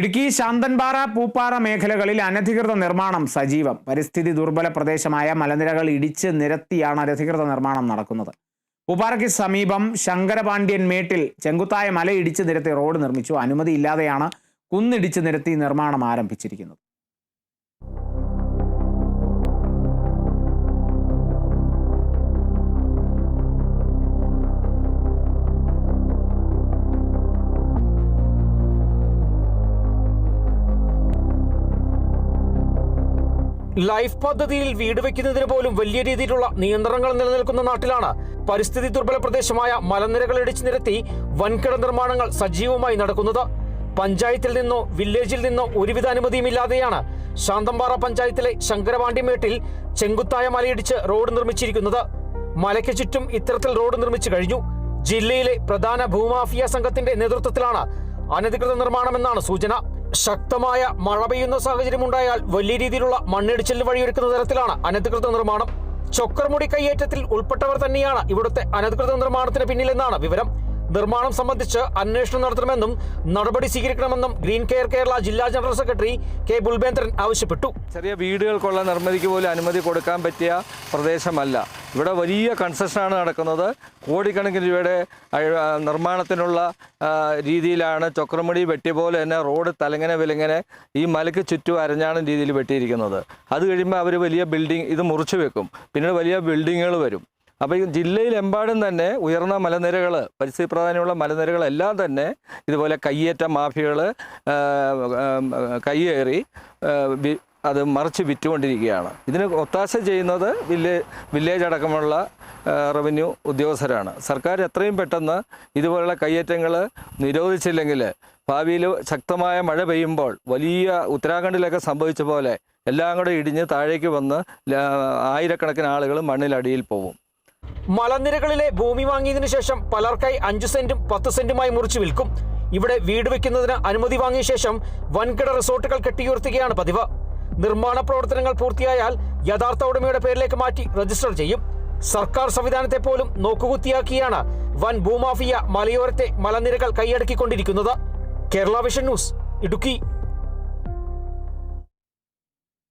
ഇടുക്കി ശാന്തൻപാറ പൂപ്പാറ മേഖലകളിൽ അനധികൃത നിർമ്മാണം സജീവം. പരിസ്ഥിതി ദുർബല പ്രദേശമായ മലനിരകൾ ഇടിച്ച് നിരത്തിയാണ് അനധികൃത നിർമ്മാണം നടക്കുന്നത്. പൂപ്പാറയ്ക്ക് സമീപം ശങ്കരപാണ്ഡ്യൻ മേട്ടിൽ ചെങ്കുത്തായ മല ഇടിച്ച് നിരത്തി റോഡ് നിർമ്മിച്ചു. അനുമതിയില്ലാതെയാണ് കുന്നിടിച്ച് നിരത്തി നിർമ്മാണം ആരംഭിച്ചിരിക്കുന്നത്. ലൈഫ് പദ്ധതിയിൽ വീട് വെക്കുന്നതിന് പോലും വലിയ രീതിയിലുള്ള നിയന്ത്രണങ്ങൾ നിലനിൽക്കുന്ന നാട്ടിലാണ് പരിസ്ഥിതി ദുർബല പ്രദേശമായ മലനിരകൾ ഇടിച്ചു നിരത്തി വൻകിട നിർമ്മാണങ്ങൾ സജീവമായി നടക്കുന്നത്. പഞ്ചായത്തിൽ നിന്നോ വില്ലേജിൽ നിന്നോ ഒരുവിധ അനുമതിയുമില്ലാതെയാണ് ശാന്തമ്പാറ പഞ്ചായത്തിലെ ശങ്കരവാണ്ടിമേട്ടിൽ ചെങ്കുത്തായ മലയിടിച്ച് റോഡ് നിർമ്മിച്ചിരിക്കുന്നത്. മലയ്ക്ക് ചുറ്റും ഇത്തരത്തിൽ റോഡ് നിർമ്മിച്ചു കഴിഞ്ഞു. ജില്ലയിലെ പ്രധാന ഭൂമാഫിയ സംഘത്തിന്റെ നേതൃത്വത്തിലാണ് അനധികൃത നിർമ്മാണമെന്നാണ് സൂചന. ശക്തമായ മഴ പെയ്യുന്ന സാഹചര്യം ഉണ്ടായാൽ വലിയ രീതിയിലുള്ള മണ്ണിടിച്ചിലിന് വഴിയൊരുക്കുന്ന തരത്തിലാണ് അനധികൃത നിർമ്മാണം. ചൊക്കർമുടി കയ്യേറ്റത്തിൽ ഉൾപ്പെട്ടവർ തന്നെയാണ് ഇവിടുത്തെ അനധികൃത നിർമ്മാണത്തിന് പിന്നിലെന്നാണ് വിവരം. നിർമ്മാണം സംബന്ധിച്ച് അന്വേഷണം നടത്തണമെന്നും നടപടി സ്വീകരിക്കണമെന്നും ഗ്രീൻ കെയർ കേരള ജില്ലാ ജനറൽ സെക്രട്ടറി കെ ബുൽബേന്ദ്രൻ ആവശ്യപ്പെട്ടു. ചെറിയ വീടുകൾക്കുള്ള നിർമ്മിതിക്ക് പോലും അനുമതി കൊടുക്കാൻ പറ്റിയ പ്രദേശമല്ല. ഇവിടെ വലിയ കൺസ്ട്രക്ഷനാണ് നടക്കുന്നത്. കോടിക്കണക്കിന് രൂപയുടെ നിർമ്മാണത്തിനുള്ള രീതിയിലാണ് ചൊക്രമുടി വെട്ടിയ പോലെ തന്നെ റോഡ് തലങ്ങനെ വിലങ്ങനെ ഈ മലയ്ക്ക് ചുറ്റും അരഞ്ഞാണം രീതിയിൽ വെട്ടിയിരിക്കുന്നത്. അത് കഴിയുമ്പോൾ അവർ വലിയ ബിൽഡിംഗ് ഇത് മുറിച്ചു വെക്കും. പിന്നീട് വലിയ ബിൽഡിങ്ങുകൾ വരും. അപ്പോൾ ഈ ജില്ലയിലെമ്പാടും തന്നെ ഉയർന്ന മലനിരകൾ പരിസ്ഥിതി പ്രാധാന്യമുള്ള മലനിരകളെല്ലാം തന്നെ ഇതുപോലെ കയ്യേറ്റ മാഫിയകൾ കയ്യേറി അത് മറിച്ച് വിറ്റുകൊണ്ടിരിക്കുകയാണ്. ഇതിന് ഒത്താശ ചെയ്യുന്നത് വില്ലേ വില്ലേജ് അടക്കമുള്ള റവന്യൂ ഉദ്യോഗസ്ഥരാണ്. സർക്കാർ എത്രയും പെട്ടെന്ന് ഇതുപോലുള്ള കയ്യേറ്റങ്ങൾ നിരോധിച്ചില്ലെങ്കിൽ ഭാവിയിൽ ശക്തമായ മഴ പെയ്യുമ്പോൾ വലിയ ഉത്തരാഖണ്ഡിലൊക്കെ സംഭവിച്ച പോലെ എല്ലാം കൂടെ ഇടിഞ്ഞ് താഴേക്ക് വന്ന് ആയിരക്കണക്കിന് ആളുകൾ മണ്ണിലടിയിൽ പോകും മലനിരകളിലെ ഭൂമി വാങ്ങിയതിനു ശേഷം പലർക്കായി അഞ്ചു സെന്റും പത്ത് സെന്റുമായി മുറിച്ചു വിൽക്കും. ഇവിടെ വീട് വെക്കുന്നതിന് അനുമതി വാങ്ങിയ ശേഷം വൻകിട റിസോർട്ടുകൾ കെട്ടിയുയർത്തുകയാണ് പതിവ്. നിർമ്മാണ പ്രവർത്തനങ്ങൾ പൂർത്തിയായാൽ യഥാർത്ഥ ഉടമയുടെ പേരിലേക്ക് മാറ്റി രജിസ്റ്റർ ചെയ്യും. സർക്കാർ സംവിധാനത്തെ പോലും നോക്കുകുത്തിയാക്കിയാണ് വൻ ഭൂമാഫിയ മലയോരത്തെ മലനിരകൾ കൈയടക്കിക്കൊണ്ടിരിക്കുന്നത്. Kerala vision news Idukki.